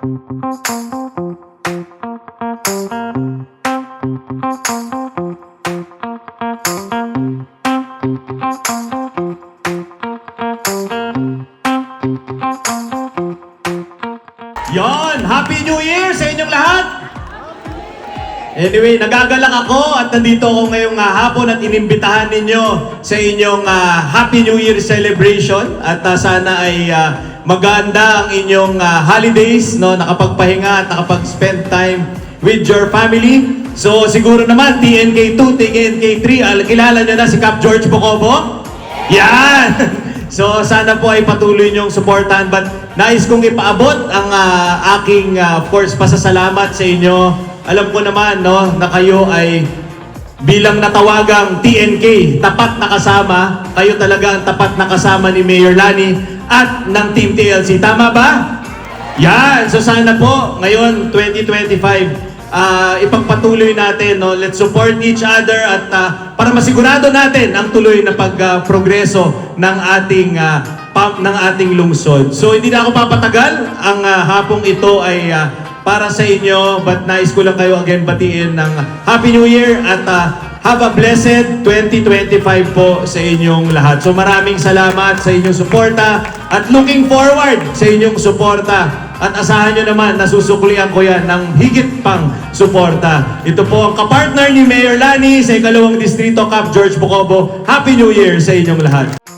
Yon, Happy New Year sa inyong lahat! Anyway, nagagalak ako at nandito ako ngayong ah, hapon at inimbitahan ninyo sa inyong ah, Happy New Year celebration at ah, sana ay ah, maganda ang inyong ah, holidays, no? nakapagpahinga at nakapag-spend time with your family. So siguro naman TNK2, TNK3, al- kilala nyo na si Cap George Bocobo? Yan! So sana po ay patuloy niyong suportahan but nais kong ipaabot ang ah, aking ah, of course pasasalamat sa inyo. Alam ko naman no na kayo ay bilang natawagang TNK, tapat na kasama, kayo talaga ang tapat na kasama ni Mayor Lani at ng Team TLC. Tama ba? Yan! So sana po, ngayon, 2025, ah ipagpatuloy natin, no? let's support each other at ah, para masigurado natin ang tuloy na pagprogreso ng ating ah, pam- ng ating lungsod. So hindi na ako papatagal, ang ah, hapong ito ay ah, para sa inyo, but nais ko lang kayo again batiin ng Happy New Year at ah, have a blessed 2025 po sa inyong lahat. So maraming salamat sa inyong suporta at looking forward sa inyong suporta. At asahan nyo naman, nasusuklian ko yan ng higit pang suporta. Ito po ang kapartner ni Mayor Lani sa ikalawang distrito, Cap George Bocobo. Happy New Year sa inyong lahat.